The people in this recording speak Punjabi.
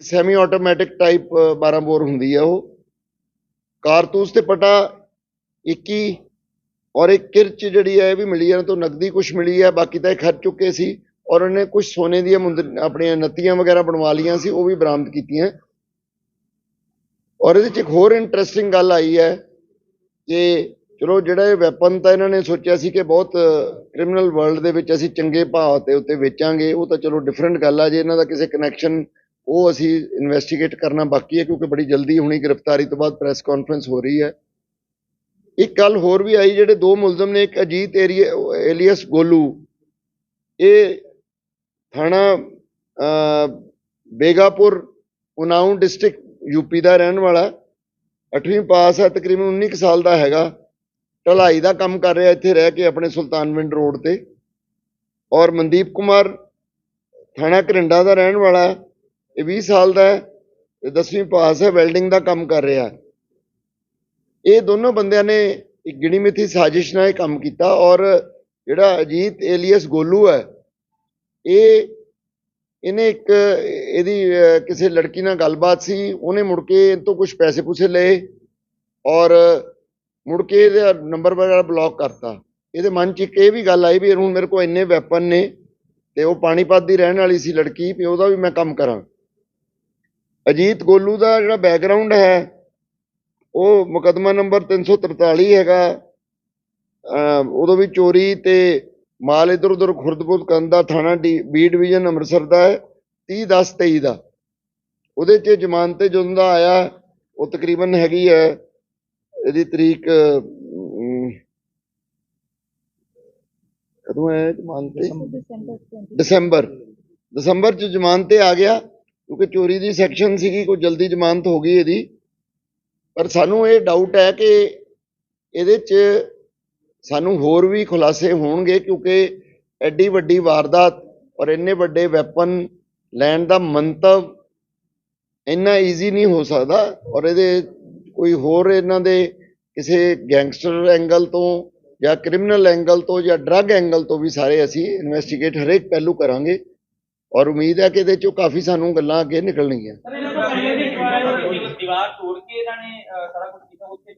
ਸੈਮੀ ਆਟੋਮੈਟਿਕ ਟਾਈਪ 12 ਬੋਰ ਹੁੰਦੀ ਆ ਉਹ। ਕਾਰਤੂਸ ਤੇ ਪਟਾ 21 ਔਰ ਇੱਕ ਕਿਰਚ ਜਿਹੜੀ ਹੈ ਇਹ ਵੀ ਮਿਲੀ ਇਹਨਾਂ ਤੋਂ ਨਕਦੀ ਕੁਝ ਮਿਲੀ ਹੈ ਬਾਕੀ ਤਾਂ ਇਹ ਖਰਚ ਚੁੱਕੇ ਸੀ ਔਰ ਉਹਨੇ ਕੁਝ ਸੋਨੇ ਦੀਆਂ ਮੁੰਦਰ ਆਪਣੀਆਂ ਨੱਤੀਆਂ ਵਗੈਰਾ ਬਣਵਾ ਲਈਆਂ ਸੀ, ਉਹ ਵੀ ਬਰਾਮਦ ਕੀਤੀਆਂ। ਔਰ ਇਹਦੇ ਚ ਇੱਕ ਹੋਰ ਇੰਟਰਸਟਿੰਗ ਗੱਲ ਆਈ ਹੈ ਕਿ ਚਲੋ ਜਿਹੜਾ ਇਹ ਵੈਪਨ ਤਾਂ ਇਹਨਾਂ ਨੇ ਸੋਚਿਆ ਸੀ ਕਿ ਬਹੁਤ ਕ੍ਰਿਮੀਨਲ ਵਰਲਡ ਦੇ ਵਿੱਚ ਅਸੀਂ ਚੰਗੇ ਭਾਅ ਤੇ ਉੱਤੇ ਵੇਚਾਂਗੇ, ਉਹ ਤਾਂ ਚਲੋ ਡਿਫਰੈਂਟ ਗੱਲ ਆ, ਜੇ ਇਹਨਾਂ ਦਾ ਕਿਸੇ ਕਨੈਕਸ਼ਨ ਉਹ ਅਸੀਂ ਇਨਵੈਸਟੀਗੇਟ ਕਰਨਾ ਬਾਕੀ ਹੈ ਕਿਉਂਕਿ ਬੜੀ ਜਲਦੀ ਹੋਣੀ, ਗ੍ਰਿਫਤਾਰੀ ਤੋਂ ਬਾਅਦ ਪ੍ਰੈਸ ਕਾਨਫਰੰਸ ਹੋ ਰਹੀ ਹੈ। ਇੱਕ ਗੱਲ ਹੋਰ ਵੀ ਆਈ, ਜਿਹੜੇ ਦੋ ਮੁਲਜ਼ਮ ਨੇ, ਇੱਕ ਅਜੀਤ ਏਰੀਆ ਏਲੀਅਸ ਗੋਲੂ। ਇਹ ਥਾਣਾ ਬੇਗਾਪੁਰ ਉਨਾਊ ਡਿਸਟ੍ਰਿਕਟ ਯੂਪੀ ਦਾ ਰਹਿਣ ਵਾਲਾ। 8ਵੀਂ ਪਾਸ ਹੈ, ਤਕਰੀਬਨ 19 ਕੁ ਸਾਲ ਦਾ ਹੈਗਾ। ਢਲਾਈ ਦਾ ਕੰਮ ਕਰ ਰਿਹਾ, ਇੱਥੇ ਰਹਿ ਕੇ ਆਪਣੇ ਸੁਲਤਾਨਵਿੰਡ ਰੋਡ ਤੇ। ਔਰ ਮਨਦੀਪ ਕੁਮਾਰ, ਥਾਣਾ ਘਰਿੰਡਾ ਦਾ ਰਹਿਣ ਵਾਲਾ ਇਹ 20 ਸਾਲ ਦਾ ਹੈ ਤੇ 10ਵੀਂ ਪਾਸ ਹੈ, ਵੈਲਡਿੰਗ ਦਾ ਕੰਮ ਕਰ ਰਿਹਾ ਇਹ ਦੋਨੋਂ ਬੰਦਿਆਂ ਨੇ ਇੱਕ ਗਿਣੀ ਮਿੱਥੀ ਸਾਜ਼ਿਸ਼ ਨਾਲ ਇਹ ਕੰਮ ਕੀਤਾ ਔਰ ਜਿਹੜਾ ਅਜੀਤ ਏਲੀਅਸ ਗੋਲੂ ਹੈ, ਇਹ, ਇਹਨੇ ਇੱਕ, ਇਹਦੀ ਕਿਸੇ ਲੜਕੀ ਨਾਲ ਗੱਲਬਾਤ ਸੀ, ਉਹਨੇ ਮੁੜ ਕੇ ਇਹ ਤੋਂ ਕੁਝ ਪੈਸੇ ਪੂਸੇ ਲਏ ਔਰ ਮੁੜ ਕੇ ਇਹਦਾ ਨੰਬਰ ਵਗੈਰਾ ਬਲੌਕ ਕਰਤਾ। ਇਹਦੇ ਮਨ 'ਚ ਇੱਕ ਇਹ ਵੀ ਗੱਲ ਆਈ ਵੀ ਹੁਣ ਮੇਰੇ ਕੋਲ ਇੰਨੇ ਵੈਪਨ ਨੇ ਤੇ ਉਹ ਪਾਣੀਪਤ ਦੀ ਰਹਿਣ ਵਾਲੀ ਸੀ ਲੜਕੀ, ਵੀ ਉਹਦਾ ਵੀ ਮੈਂ ਕੰਮ ਕਰਾਂ। ਅਜੀਤ ਗੋਲੂ ਦਾ ਜਿਹੜਾ ਬੈਕਗ੍ਰਾਉਂਡ ਹੈ ਉਹ ਮੁਕੱਦਮਾ ਨੰਬਰ 343 ਹੈਗਾ। ਉਦੋਂ ਵੀ ਚੋਰੀ ਤੇ ਮਾਲ ਇਧਰ ਉਧਰ ਖੁਰਦਬੁਰਦ ਕਰਨ ਦਾ ਥਾਣਾ ਬੀ ਡਿਵੀਜ਼ਨ ਅੰਮ੍ਰਿਤਸਰ ਦਾ ਹੈ 30 10 23 ਦਾ। ਉਹਦੇ 'ਚ ਜ਼ਮਾਨਤ ਤੇ ਜਦੋਂ ਦਾ ਆਇਆ ਉਹ ਤਕਰੀਬਨ ਹੈਗੀ ਹੈ ਇਹਦੀ ਤਰੀਕ ਕਦੋਂ ਹੈ ਜ਼ਮਾਨਤ ਤੇ? ਦਸੰਬਰ। ਦਸੰਬਰ ਚ ਜ਼ਮਾਨਤ ਤੇ ਆ ਗਿਆ। ਕਿਉਂਕਿ ਚੋਰੀ ਦੀ ਸੈਕਸ਼ਨ ਸੀਗੀ, ਕੋਈ ਜਲਦੀ ਜ਼ਮਾਨਤ ਹੋ ਗਈ ਇਹਦੀ। ਪਰ ਸਾਨੂੰ ਇਹ ਡਾਊਟ ਹੈ ਕਿ ਇਹਦੇ ਚ ਸਾਨੂੰ ਹੋਰ ਵੀ ਖੁਲਾਸੇ ਹੋਣਗੇ ਕਿਉਂਕਿ ਐਡੀ ਵੱਡੀ ਵਾਰਦਾਤ ਔਰ ਇੰਨੇ ਵੱਡੇ ਵੈਪਨ ਲੈਣ ਦਾ ਮੰਤਵ ਇੰਨਾ ਈਜ਼ੀ ਨਹੀਂ ਹੋ ਸਕਦਾ ਔਰ ਇਹਦੇ ਕੋਈ ਹੋਰ ਇਹਨਾਂ ਦੇ ਕਿਸੇ ਗੈਂਗਸਟਰ ਐਂਗਲ ਤੋਂ ਜਾਂ ਕ੍ਰਿਮੀਨਲ ਐਂਗਲ ਤੋਂ ਜਾਂ ਡਰੱਗ ਐਂਗਲ ਤੋਂ ਵੀ ਸਾਰੇ ਅਸੀਂ ਇਨਵੈਸਟੀਗੇਟ ਹਰੇਕ ਪਹਿਲੂ ਕਰਾਂਗੇ। ਔਰ ਉਮੀਦ ਹੈ ਕਿ ਇਹਦੇ ਚੋਂ ਕਾਫੀ ਸਾਨੂੰ ਗੱਲਾਂ ਅੱਗੇ ਨਿਕਲਣਗੀਆਂ। ਦੀਵਾਰ ਤੋੜ ਕੇ ਇਹਨਾਂ ਨੇ ਸਾਰਾ ਕੁਝ ਕੀਤਾ, ਉੱਥੇ